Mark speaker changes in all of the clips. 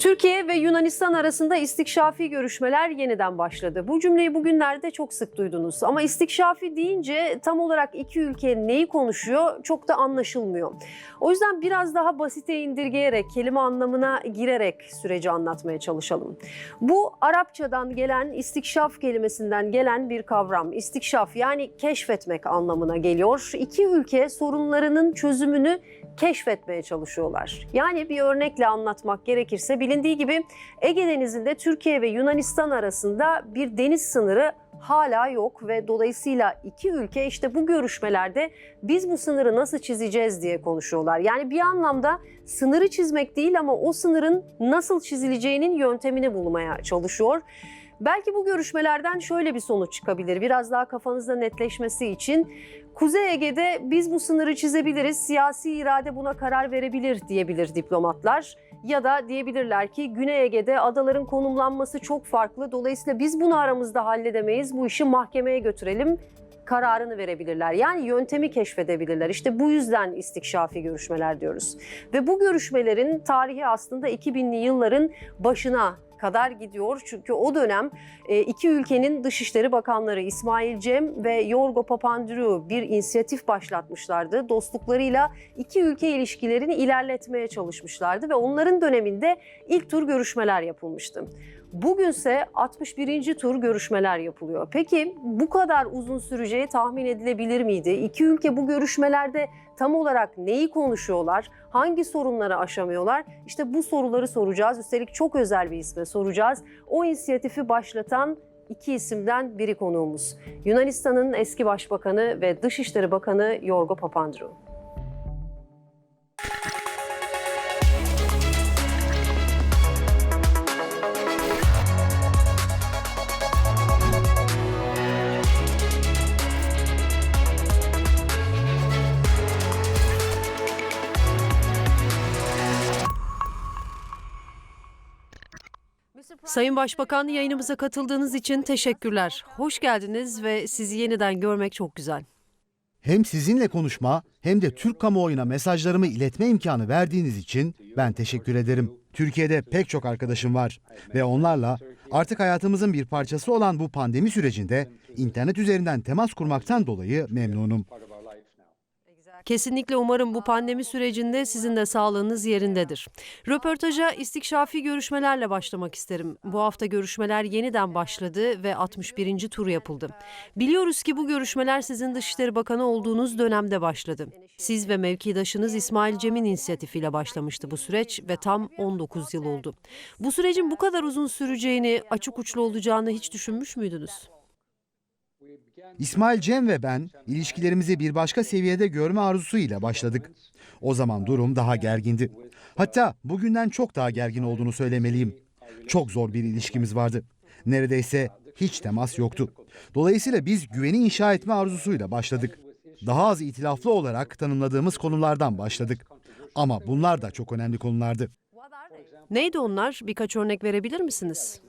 Speaker 1: Türkiye ve Yunanistan arasında istikşafi görüşmeler yeniden başladı. Bu cümleyi bugünlerde çok sık duydunuz. Ama istikşafi deyince tam olarak iki ülke neyi konuşuyor çok da anlaşılmıyor. O yüzden biraz daha basite indirgeyerek, kelime anlamına girerek süreci anlatmaya çalışalım. Bu Arapçadan gelen istikşaf kelimesinden gelen bir kavram. İstikşaf yani keşfetmek anlamına geliyor. İki ülke sorunlarının çözümünü keşfetmeye çalışıyorlar. Yani bir örnekle anlatmak gerekirse bilindiği gibi Ege Denizi'nde Türkiye ve Yunanistan arasında bir deniz sınırı hala yok ve dolayısıyla iki ülke işte bu görüşmelerde biz bu sınırı nasıl çizeceğiz diye konuşuyorlar. Yani bir anlamda sınırı çizmek değil ama o sınırın nasıl çizileceğinin yöntemini bulmaya çalışıyor. Belki bu görüşmelerden şöyle bir sonuç çıkabilir. Biraz daha kafanızda netleşmesi için Kuzey Ege'de biz bu sınırı çizebiliriz, siyasi irade buna karar verebilir diyebilir diplomatlar. Ya da diyebilirler ki Güney Ege'de adaların konumlanması çok farklı. Dolayısıyla biz bunu aramızda halledemeyiz, bu işi mahkemeye götürelim kararını verebilirler. Yani yöntemi keşfedebilirler. İşte bu yüzden istikşafi görüşmeler diyoruz. Ve bu görüşmelerin tarihi aslında 2000'li yılların başına kadar gidiyor. Çünkü o dönem e, iki ülkenin Dışişleri Bakanları İsmail Cem ve Yorgo Papandreou bir inisiyatif başlatmışlardı. Dostluklarıyla iki ülke ilişkilerini ilerletmeye çalışmışlardı ve onların döneminde ilk tur görüşmeler yapılmıştı. Bugünse 61. tur görüşmeler yapılıyor. Peki bu kadar uzun süreceği tahmin edilebilir miydi? İki ülke bu görüşmelerde tam olarak neyi konuşuyorlar? Hangi sorunları aşamıyorlar? İşte bu soruları soracağız. Üstelik çok özel bir isme soracağız. O inisiyatifi başlatan iki isimden biri konuğumuz. Yunanistan'ın eski başbakanı ve Dışişleri Bakanı Yorgo Papandreou. Sayın Başbakan yayınımıza katıldığınız için teşekkürler. Hoş geldiniz ve sizi yeniden görmek çok güzel.
Speaker 2: Hem sizinle konuşma hem de Türk kamuoyuna mesajlarımı iletme imkanı verdiğiniz için ben teşekkür ederim. Türkiye'de pek çok arkadaşım var ve onlarla artık hayatımızın bir parçası olan bu pandemi sürecinde internet üzerinden temas kurmaktan dolayı memnunum.
Speaker 1: Kesinlikle umarım bu pandemi sürecinde sizin de sağlığınız yerindedir. Röportaja istikşafi görüşmelerle başlamak isterim. Bu hafta görüşmeler yeniden başladı ve 61. tur yapıldı. Biliyoruz ki bu görüşmeler sizin Dışişleri Bakanı olduğunuz dönemde başladı. Siz ve mevkidaşınız İsmail Cem'in inisiyatifiyle başlamıştı bu süreç ve tam 19 yıl oldu. Bu sürecin bu kadar uzun süreceğini, açık uçlu olacağını hiç düşünmüş müydünüz?
Speaker 2: İsmail Cem ve ben ilişkilerimizi bir başka seviyede görme arzusuyla başladık. O zaman durum daha gergindi. Hatta bugünden çok daha gergin olduğunu söylemeliyim. Çok zor bir ilişkimiz vardı. Neredeyse hiç temas yoktu. Dolayısıyla biz güveni inşa etme arzusuyla başladık. Daha az itilaflı olarak tanımladığımız konulardan başladık. Ama bunlar da çok önemli konulardı.
Speaker 1: Neydi onlar? Birkaç örnek verebilir misiniz?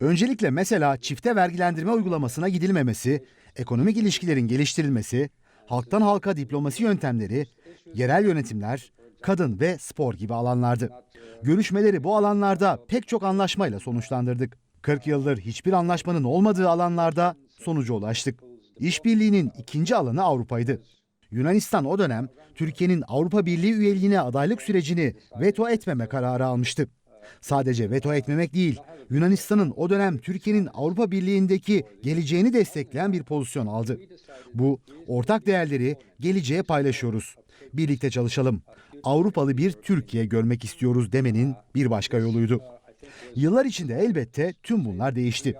Speaker 2: Öncelikle mesela çifte vergilendirme uygulamasına gidilmemesi, ekonomik ilişkilerin geliştirilmesi, halktan halka diplomasi yöntemleri, yerel yönetimler, kadın ve spor gibi alanlardı. Görüşmeleri bu alanlarda pek çok anlaşmayla sonuçlandırdık. 40 yıldır hiçbir anlaşmanın olmadığı alanlarda sonuca ulaştık. İşbirliğinin ikinci alanı Avrupa'ydı. Yunanistan o dönem Türkiye'nin Avrupa Birliği üyeliğine adaylık sürecini veto etmeme kararı almıştı. Sadece veto etmemek değil, Yunanistan'ın o dönem Türkiye'nin Avrupa Birliği'ndeki geleceğini destekleyen bir pozisyon aldı. Bu, ortak değerleri geleceğe paylaşıyoruz. Birlikte çalışalım. Avrupalı bir Türkiye görmek istiyoruz demenin bir başka yoluydu. Yıllar içinde elbette tüm bunlar değişti.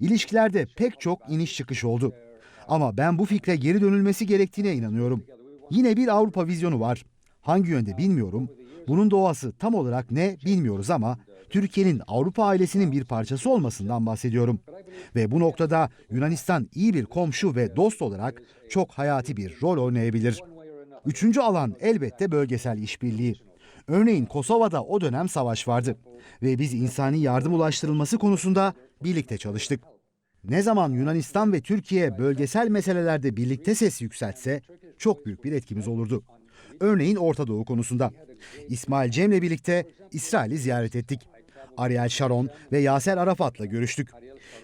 Speaker 2: İlişkilerde pek çok iniş çıkış oldu. Ama ben bu fikre geri dönülmesi gerektiğine inanıyorum. Yine bir Avrupa vizyonu var. Hangi yönde bilmiyorum. Bunun doğası tam olarak ne bilmiyoruz ama Türkiye'nin Avrupa ailesinin bir parçası olmasından bahsediyorum. Ve bu noktada Yunanistan iyi bir komşu ve dost olarak çok hayati bir rol oynayabilir. Üçüncü alan elbette bölgesel işbirliği. Örneğin Kosova'da o dönem savaş vardı ve biz insani yardım ulaştırılması konusunda birlikte çalıştık. Ne zaman Yunanistan ve Türkiye bölgesel meselelerde birlikte ses yükseltse çok büyük bir etkimiz olurdu. Örneğin Orta Doğu konusunda. İsmail Cem'le birlikte İsrail'i ziyaret ettik. Ariel Sharon ve Yaser Arafat'la görüştük.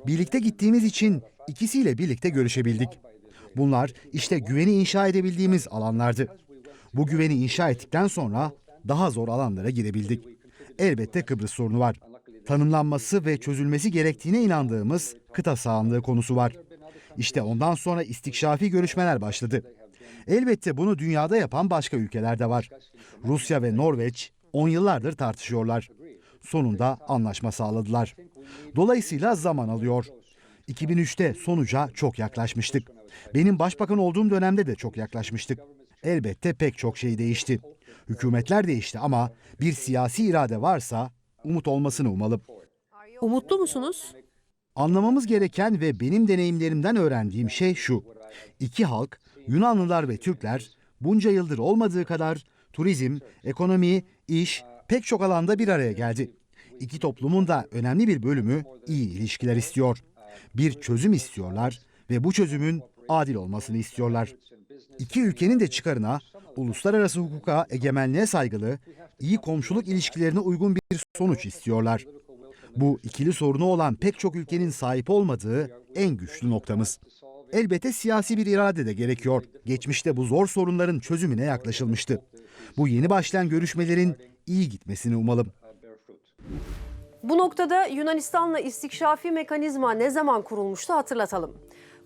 Speaker 2: Birlikte gittiğimiz için ikisiyle birlikte görüşebildik. Bunlar işte güveni inşa edebildiğimiz alanlardı. Bu güveni inşa ettikten sonra daha zor alanlara girebildik. Elbette Kıbrıs sorunu var. Tanımlanması ve çözülmesi gerektiğine inandığımız kıta sahanlığı konusu var. İşte ondan sonra istikşafi görüşmeler başladı. Elbette bunu dünyada yapan başka ülkeler de var. Rusya ve Norveç 10 yıllardır tartışıyorlar. Sonunda anlaşma sağladılar. Dolayısıyla zaman alıyor. 2003'te sonuca çok yaklaşmıştık. Benim başbakan olduğum dönemde de çok yaklaşmıştık. Elbette pek çok şey değişti. Hükümetler değişti ama bir siyasi irade varsa umut olmasını umalım.
Speaker 1: Umutlu musunuz?
Speaker 2: Anlamamız gereken ve benim deneyimlerimden öğrendiğim şey şu. İki halk, Yunanlılar ve Türkler bunca yıldır olmadığı kadar turizm, ekonomi, iş pek çok alanda bir araya geldi. İki toplumun da önemli bir bölümü iyi ilişkiler istiyor. Bir çözüm istiyorlar ve bu çözümün adil olmasını istiyorlar. İki ülkenin de çıkarına, uluslararası hukuka, egemenliğe saygılı, iyi komşuluk ilişkilerine uygun bir sonuç istiyorlar. Bu ikili sorunu olan pek çok ülkenin sahip olmadığı en güçlü noktamız. Elbette siyasi bir irade de gerekiyor. Geçmişte bu zor sorunların çözümüne yaklaşılmıştı. Bu yeni başlayan görüşmelerin iyi gitmesini umalım.
Speaker 1: Bu noktada Yunanistan'la istikşafi mekanizma ne zaman kurulmuştu hatırlatalım.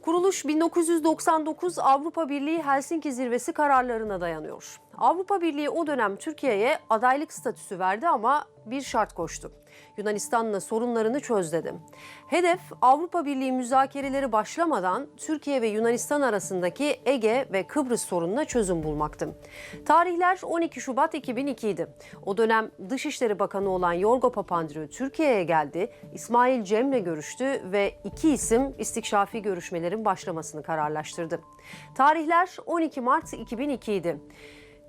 Speaker 1: Kuruluş 1999 Avrupa Birliği Helsinki Zirvesi kararlarına dayanıyor. Avrupa Birliği o dönem Türkiye'ye adaylık statüsü verdi ama bir şart koştu. Yunanistan'la sorunlarını çöz dedi. Hedef Avrupa Birliği müzakereleri başlamadan Türkiye ve Yunanistan arasındaki Ege ve Kıbrıs sorununa çözüm bulmaktı. Tarihler 12 Şubat 2002 idi. O dönem Dışişleri Bakanı olan Yorgo Papandreou Türkiye'ye geldi, İsmail Cem'le görüştü ve iki isim istikşafi görüşmelerin başlamasını kararlaştırdı. Tarihler 12 Mart 2002 idi.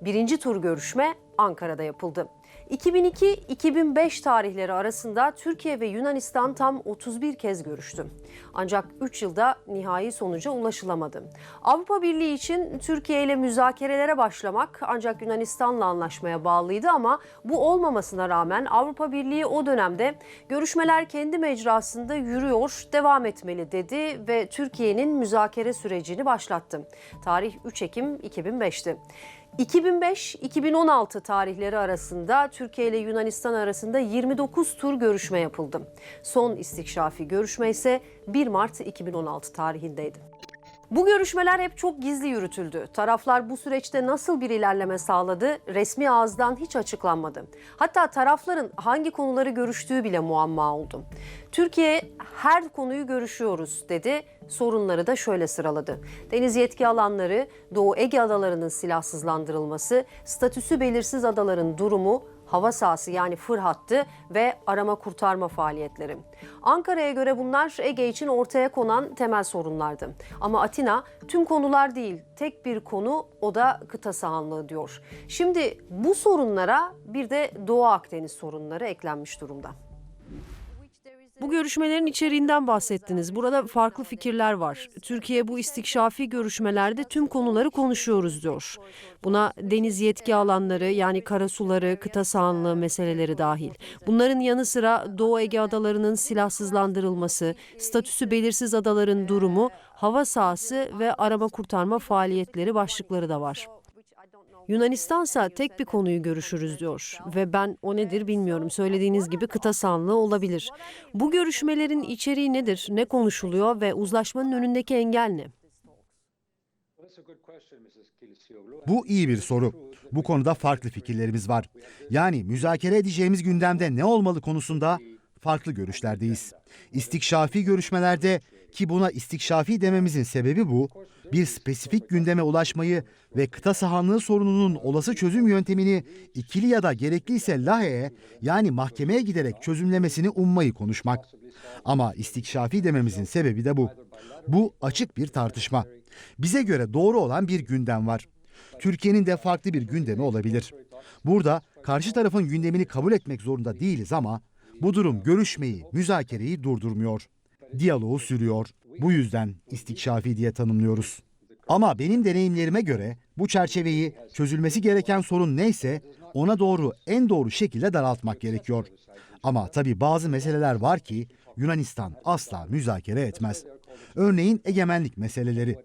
Speaker 1: Birinci tur görüşme Ankara'da yapıldı. 2002-2005 tarihleri arasında Türkiye ve Yunanistan tam 31 kez görüştü. Ancak 3 yılda nihai sonuca ulaşılamadı. Avrupa Birliği için Türkiye ile müzakerelere başlamak ancak Yunanistan'la anlaşmaya bağlıydı ama bu olmamasına rağmen Avrupa Birliği o dönemde görüşmeler kendi mecrasında yürüyor, devam etmeli dedi ve Türkiye'nin müzakere sürecini başlattı. Tarih 3 Ekim 2005'ti. 2005-2016 tarihleri arasında Türkiye ile Yunanistan arasında 29 tur görüşme yapıldı. Son istikşafi görüşme ise 1 Mart 2016 tarihindeydi. Bu görüşmeler hep çok gizli yürütüldü. Taraflar bu süreçte nasıl bir ilerleme sağladı resmi ağızdan hiç açıklanmadı. Hatta tarafların hangi konuları görüştüğü bile muamma oldu. Türkiye her konuyu görüşüyoruz dedi. Sorunları da şöyle sıraladı. Deniz yetki alanları, Doğu Ege adalarının silahsızlandırılması, statüsü belirsiz adaların durumu, hava sahası yani fır hattı ve arama kurtarma faaliyetleri. Ankara'ya göre bunlar Ege için ortaya konan temel sorunlardı. Ama Atina tüm konular değil, tek bir konu o da kıta sahanlığı diyor. Şimdi bu sorunlara bir de Doğu Akdeniz sorunları eklenmiş durumda. Bu görüşmelerin içeriğinden bahsettiniz. Burada farklı fikirler var. Türkiye bu istikşafi görüşmelerde tüm konuları konuşuyoruz diyor. Buna deniz yetki alanları yani karasuları, kıta sahanlığı meseleleri dahil. Bunların yanı sıra Doğu Ege adalarının silahsızlandırılması, statüsü belirsiz adaların durumu, hava sahası ve arama kurtarma faaliyetleri başlıkları da var. Yunanistansa tek bir konuyu görüşürüz diyor ve ben o nedir bilmiyorum. Söylediğiniz gibi kıta sahanlığı olabilir. Bu görüşmelerin içeriği nedir? Ne konuşuluyor ve uzlaşmanın önündeki engel ne?
Speaker 2: Bu iyi bir soru. Bu konuda farklı fikirlerimiz var. Yani müzakere edeceğimiz gündemde ne olmalı konusunda farklı görüşlerdeyiz. İstikşafi görüşmelerde ki buna istikşafi dememizin sebebi bu, bir spesifik gündeme ulaşmayı ve kıta sahanlığı sorununun olası çözüm yöntemini ikili ya da gerekliyse Lahey'e yani mahkemeye giderek çözümlemesini ummayı konuşmak. Ama istikşafi dememizin sebebi de bu. Bu açık bir tartışma. Bize göre doğru olan bir gündem var. Türkiye'nin de farklı bir gündemi olabilir. Burada karşı tarafın gündemini kabul etmek zorunda değiliz ama bu durum görüşmeyi, müzakereyi durdurmuyor. Diyaloğu sürüyor. Bu yüzden istikşafi diye tanımlıyoruz. Ama benim deneyimlerime göre bu çerçeveyi çözülmesi gereken sorun neyse ona doğru en doğru şekilde daraltmak gerekiyor. Ama tabii bazı meseleler var ki Yunanistan asla müzakere etmez. Örneğin egemenlik meseleleri.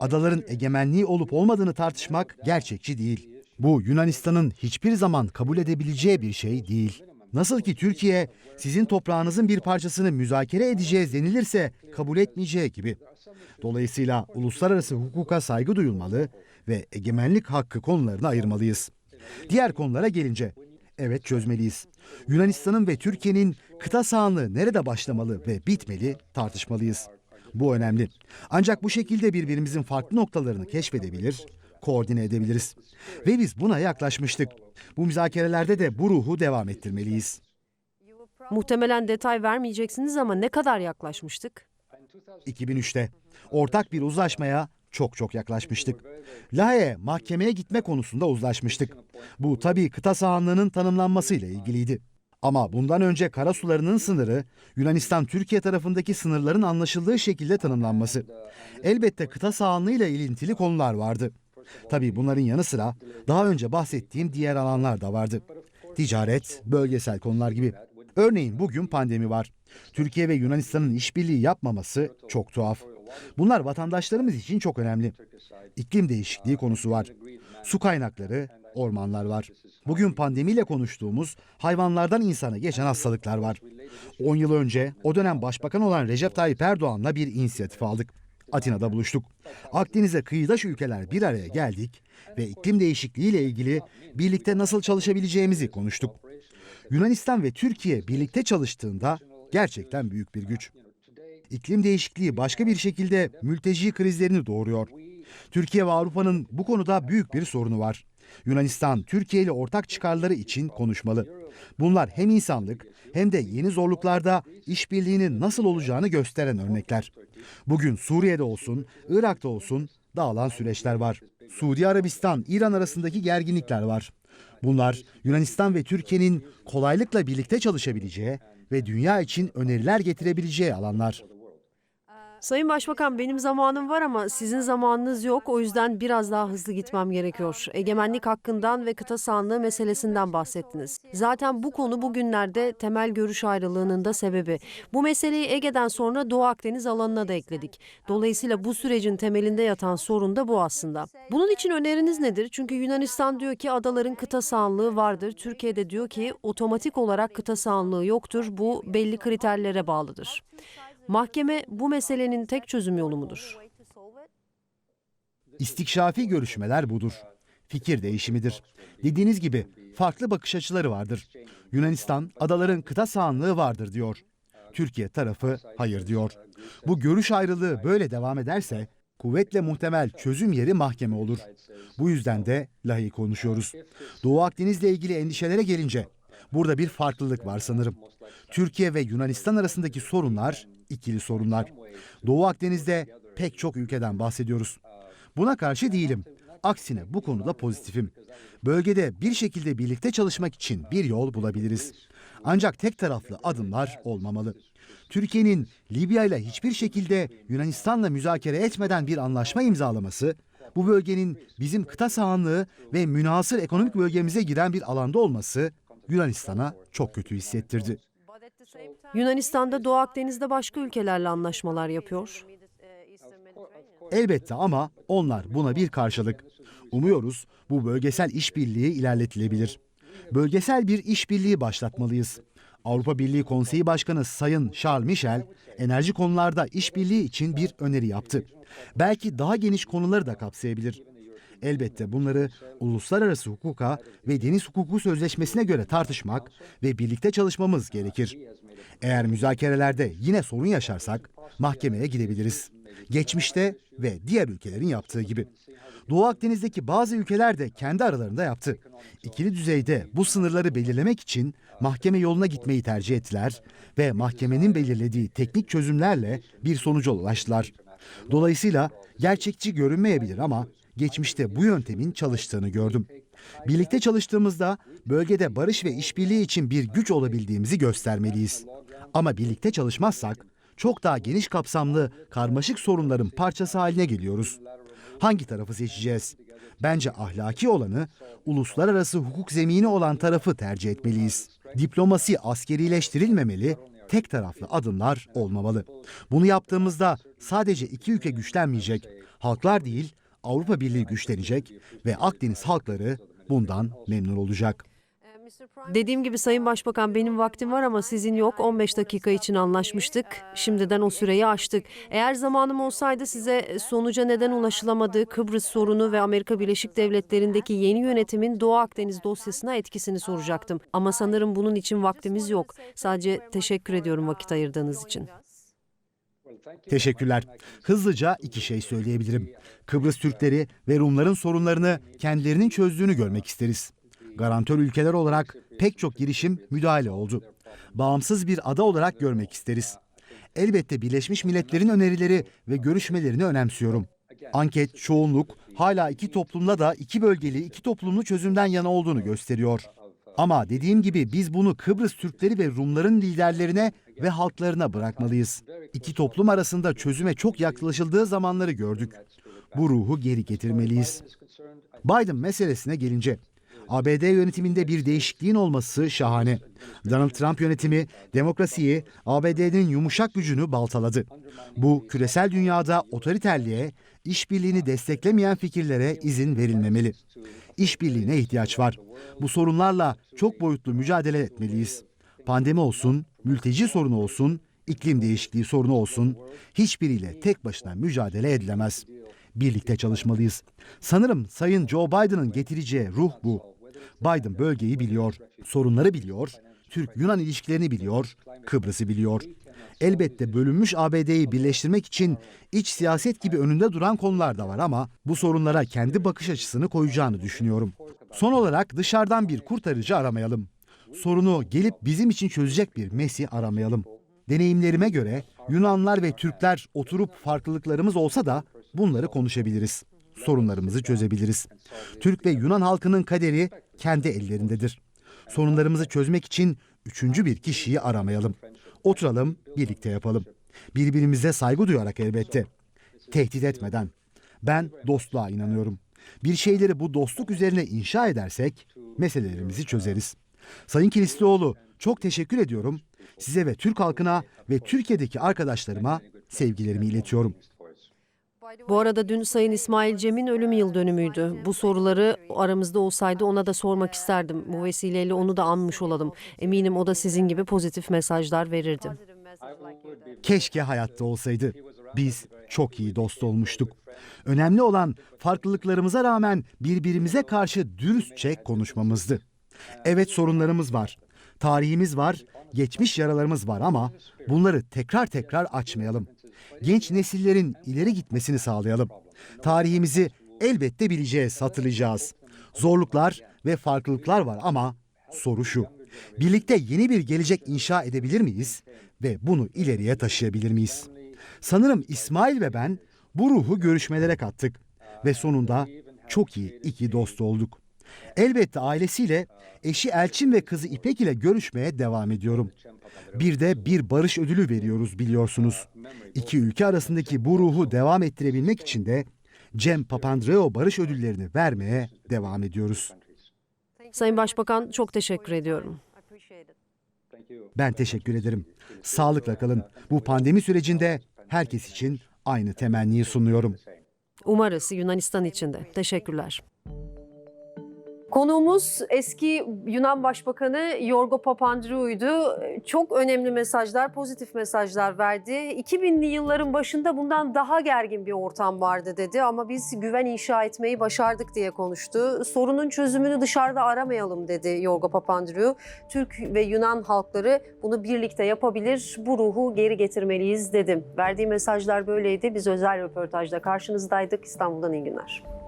Speaker 2: Adaların egemenliği olup olmadığını tartışmak gerçekçi değil. Bu Yunanistan'ın hiçbir zaman kabul edebileceği bir şey değil. Nasıl ki Türkiye sizin toprağınızın bir parçasını müzakere edeceğiz denilirse kabul etmeyeceği gibi. Dolayısıyla uluslararası hukuka saygı duyulmalı ve egemenlik hakkı konularını ayırmalıyız. Diğer konulara gelince, evet çözmeliyiz. Yunanistan'ın ve Türkiye'nin kıta sahanlığı nerede başlamalı ve bitmeli tartışmalıyız. Bu önemli. Ancak bu şekilde birbirimizin farklı noktalarını keşfedebilir, koordine edebiliriz. Ve biz buna yaklaşmıştık. Bu müzakerelerde de bu ruhu devam ettirmeliyiz.
Speaker 1: Muhtemelen detay vermeyeceksiniz ama ne kadar yaklaşmıştık?
Speaker 2: 2003'te ortak bir uzlaşmaya çok çok yaklaşmıştık. Lahey'e mahkemeye gitme konusunda uzlaşmıştık. Bu tabii kıta sahanlığının tanımlanmasıyla ilgiliydi. Ama bundan önce karasularının sınırı Yunanistan-Türkiye tarafındaki sınırların anlaşıldığı şekilde tanımlanması. Elbette kıta sahanlığıyla ilintili konular vardı. Tabii bunların yanı sıra daha önce bahsettiğim diğer alanlar da vardı. Ticaret, bölgesel konular gibi. Örneğin bugün pandemi var. Türkiye ve Yunanistan'ın işbirliği yapmaması çok tuhaf. Bunlar vatandaşlarımız için çok önemli. İklim değişikliği konusu var. Su kaynakları, ormanlar var. Bugün pandemiyle konuştuğumuz hayvanlardan insana geçen hastalıklar var. 10 yıl önce o dönem başbakan olan Recep Tayyip Erdoğan'la bir inisiyatif aldık. Atina'da buluştuk. Akdeniz'e kıyıdaş ülkeler bir araya geldik ve iklim değişikliğiyle ilgili birlikte nasıl çalışabileceğimizi konuştuk. Yunanistan ve Türkiye birlikte çalıştığında gerçekten büyük bir güç. İklim değişikliği başka bir şekilde mülteci krizlerini doğuruyor. Türkiye ve Avrupa'nın bu konuda büyük bir sorunu var. Yunanistan, Türkiye ile ortak çıkarları için konuşmalı. Bunlar hem insanlık hem de yeni zorluklarda işbirliğinin nasıl olacağını gösteren örnekler. Bugün Suriye'de olsun, Irak'ta olsun dağılan süreçler var. Suudi Arabistan, İran arasındaki gerginlikler var. Bunlar Yunanistan ve Türkiye'nin kolaylıkla birlikte çalışabileceği ve dünya için öneriler getirebileceği alanlar.
Speaker 1: Sayın Başbakan benim zamanım var ama sizin zamanınız yok. O yüzden biraz daha hızlı gitmem gerekiyor. Egemenlik hakkından ve kıta sahanlığı meselesinden bahsettiniz. Zaten bu konu bugünlerde temel görüş ayrılığının da sebebi. Bu meseleyi Ege'den sonra Doğu Akdeniz alanına da ekledik. Dolayısıyla bu sürecin temelinde yatan sorun da bu aslında. Bunun için öneriniz nedir? Çünkü Yunanistan diyor ki adaların kıta sahanlığı vardır. Türkiye de diyor ki otomatik olarak kıta sahanlığı yoktur. Bu belli kriterlere bağlıdır. Mahkeme bu meselenin tek çözüm yolu mudur?
Speaker 2: İstikşafi görüşmeler budur. Fikir değişimidir. Dediğiniz gibi farklı bakış açıları vardır. Yunanistan adaların kıta sahanlığı vardır diyor. Türkiye tarafı hayır diyor. Bu görüş ayrılığı böyle devam ederse kuvvetle muhtemel çözüm yeri mahkeme olur. Bu yüzden de Lahey konuşuyoruz. Doğu Akdeniz'le ilgili endişelere gelince burada bir farklılık var sanırım. Türkiye ve Yunanistan arasındaki sorunlar ikili sorunlar. Doğu Akdeniz'de pek çok ülkeden bahsediyoruz. Buna karşı değilim. Aksine bu konuda pozitifim. Bölgede bir şekilde birlikte çalışmak için bir yol bulabiliriz. Ancak tek taraflı adımlar olmamalı. Türkiye'nin Libya ile hiçbir şekilde Yunanistan'la müzakere etmeden bir anlaşma imzalaması, bu bölgenin bizim kıta sahanlığı ve münhasır ekonomik bölgemize giren bir alanda olması Yunanistan'a çok kötü hissettirdi.
Speaker 1: Yunanistan'da Doğu Akdeniz'de başka ülkelerle anlaşmalar yapıyor.
Speaker 2: Elbette ama onlar buna bir karşılık. Umuyoruz bu bölgesel işbirliği ilerletilebilir. Bölgesel bir işbirliği başlatmalıyız. Avrupa Birliği Konseyi Başkanı Sayın Charles Michel, enerji konularda işbirliği için bir öneri yaptı. Belki daha geniş konuları da kapsayabilir. Elbette bunları uluslararası hukuka ve deniz hukuku sözleşmesine göre tartışmak ve birlikte çalışmamız gerekir. Eğer müzakerelerde yine sorun yaşarsak mahkemeye gidebiliriz. Geçmişte ve diğer ülkelerin yaptığı gibi. Doğu Akdeniz'deki bazı ülkeler de kendi aralarında yaptı. İkili düzeyde bu sınırları belirlemek için mahkeme yoluna gitmeyi tercih ettiler ve mahkemenin belirlediği teknik çözümlerle bir sonuca ulaştılar. Dolayısıyla gerçekçi görünmeyebilir ama geçmişte bu yöntemin çalıştığını gördüm. Birlikte çalıştığımızda bölgede barış ve işbirliği için bir güç olabildiğimizi göstermeliyiz. Ama birlikte çalışmazsak çok daha geniş kapsamlı karmaşık sorunların parçası haline geliyoruz. Hangi tarafı seçeceğiz? Bence ahlaki olanı, uluslararası hukuk zemini olan tarafı tercih etmeliyiz. Diplomasi askerileştirilmemeli, tek taraflı adımlar olmamalı. Bunu yaptığımızda sadece iki ülke güçlenmeyecek, halklar değil Avrupa Birliği güçlenecek ve Akdeniz halkları bundan memnun olacak.
Speaker 1: Dediğim gibi Sayın Başbakan benim vaktim var ama sizin yok. 15 dakika için anlaşmıştık. Şimdiden o süreyi aştık. Eğer zamanım olsaydı size sonuca neden ulaşılamadığı Kıbrıs sorunu ve Amerika Birleşik Devletleri'ndeki yeni yönetimin Doğu Akdeniz dosyasına etkisini soracaktım. Ama sanırım bunun için vaktimiz yok. Sadece teşekkür ediyorum vakit ayırdığınız için.
Speaker 2: Teşekkürler. Hızlıca iki şey söyleyebilirim. Kıbrıs Türkleri ve Rumların sorunlarını kendilerinin çözdüğünü görmek isteriz. Garantör ülkeler olarak pek çok girişim müdahale oldu. Bağımsız bir ada olarak görmek isteriz. Elbette Birleşmiş Milletler'in önerileri ve görüşmelerini önemsiyorum. Anket, çoğunluk hala iki toplumda da iki bölgeli, iki toplumlu çözümden yana olduğunu gösteriyor. Ama dediğim gibi biz bunu Kıbrıs Türkleri ve Rumların liderlerine ve halklarına bırakmalıyız. İki toplum arasında çözüme çok yaklaşıldığı zamanları gördük. Bu ruhu geri getirmeliyiz. Biden meselesine gelince, ABD yönetiminde bir değişikliğin olması şahane. Donald Trump yönetimi demokrasiyi, ABD'nin yumuşak gücünü baltaladı. Bu küresel dünyada otoriterliğe, işbirliğini desteklemeyen fikirlere izin verilmemeli. İşbirliğine ihtiyaç var. Bu sorunlarla çok boyutlu mücadele etmeliyiz. Pandemi olsun, mülteci sorunu olsun, iklim değişikliği sorunu olsun, hiçbiriyle tek başına mücadele edilemez. Birlikte çalışmalıyız. Sanırım Sayın Joe Biden'ın getireceği ruh bu. Biden bölgeyi biliyor, sorunları biliyor, Türk-Yunan ilişkilerini biliyor, Kıbrıs'ı biliyor. Elbette bölünmüş ABD'yi birleştirmek için iç siyaset gibi önünde duran konular da var ama bu sorunlara kendi bakış açısını koyacağını düşünüyorum. Son olarak dışarıdan bir kurtarıcı aramayalım. Sorunu gelip bizim için çözecek bir Mesih aramayalım. Deneyimlerime göre Yunanlar ve Türkler oturup farklılıklarımız olsa da bunları konuşabiliriz. Sorunlarımızı çözebiliriz. Türk ve Yunan halkının kaderi kendi ellerindedir. Sorunlarımızı çözmek için üçüncü bir kişiyi aramayalım. Oturalım, birlikte yapalım. Birbirimize saygı duyarak elbette. Tehdit etmeden. Ben dostluğa inanıyorum. Bir şeyleri bu dostluk üzerine inşa edersek meselelerimizi çözeriz. Sayın Kilislioğlu çok teşekkür ediyorum. Size ve Türk halkına ve Türkiye'deki arkadaşlarıma sevgilerimi iletiyorum.
Speaker 1: Bu arada dün Sayın İsmail Cem'in ölüm yıl dönümüydü. Bu soruları aramızda olsaydı ona da sormak isterdim. Bu vesileyle onu da anmış olalım. Eminim o da sizin gibi pozitif mesajlar verirdi.
Speaker 2: Keşke hayatta olsaydı. Biz çok iyi dost olmuştuk. Önemli olan farklılıklarımıza rağmen birbirimize karşı dürüstçe konuşmamızdı. Evet sorunlarımız var. Tarihimiz var, geçmiş yaralarımız var ama bunları tekrar tekrar açmayalım. Genç nesillerin ileri gitmesini sağlayalım. Tarihimizi elbette bileceğiz, hatırlayacağız. Zorluklar ve farklılıklar var ama soru şu. Birlikte yeni bir gelecek inşa edebilir miyiz ve bunu ileriye taşıyabilir miyiz? Sanırım İsmail ve ben bu ruhu görüşmelere kattık ve sonunda çok iyi iki dost olduk. Elbette ailesiyle eşi Elçin ve kızı İpek ile görüşmeye devam ediyorum. Bir de bir barış ödülü veriyoruz biliyorsunuz. İki ülke arasındaki bu ruhu devam ettirebilmek için de Cem Papandreou barış ödüllerini vermeye devam ediyoruz.
Speaker 1: Sayın Başbakan çok teşekkür ediyorum.
Speaker 2: Ben teşekkür ederim. Sağlıkla kalın. Bu pandemi sürecinde herkes için aynı temenniyi sunuyorum.
Speaker 1: Umarız Yunanistan için de. Teşekkürler. Konuğumuz eski Yunan Başbakanı Yorgo Papandreou'ydu. Çok önemli mesajlar, pozitif mesajlar verdi. 2000'li yılların başında bundan daha gergin bir ortam vardı dedi ama biz güven inşa etmeyi başardık diye konuştu. Sorunun çözümünü dışarıda aramayalım dedi Yorgo Papandreou. Türk ve Yunan halkları bunu birlikte yapabilir, bu ruhu geri getirmeliyiz dedim. Verdiği mesajlar böyleydi. Biz özel röportajda karşınızdaydık. İstanbul'dan iyi günler.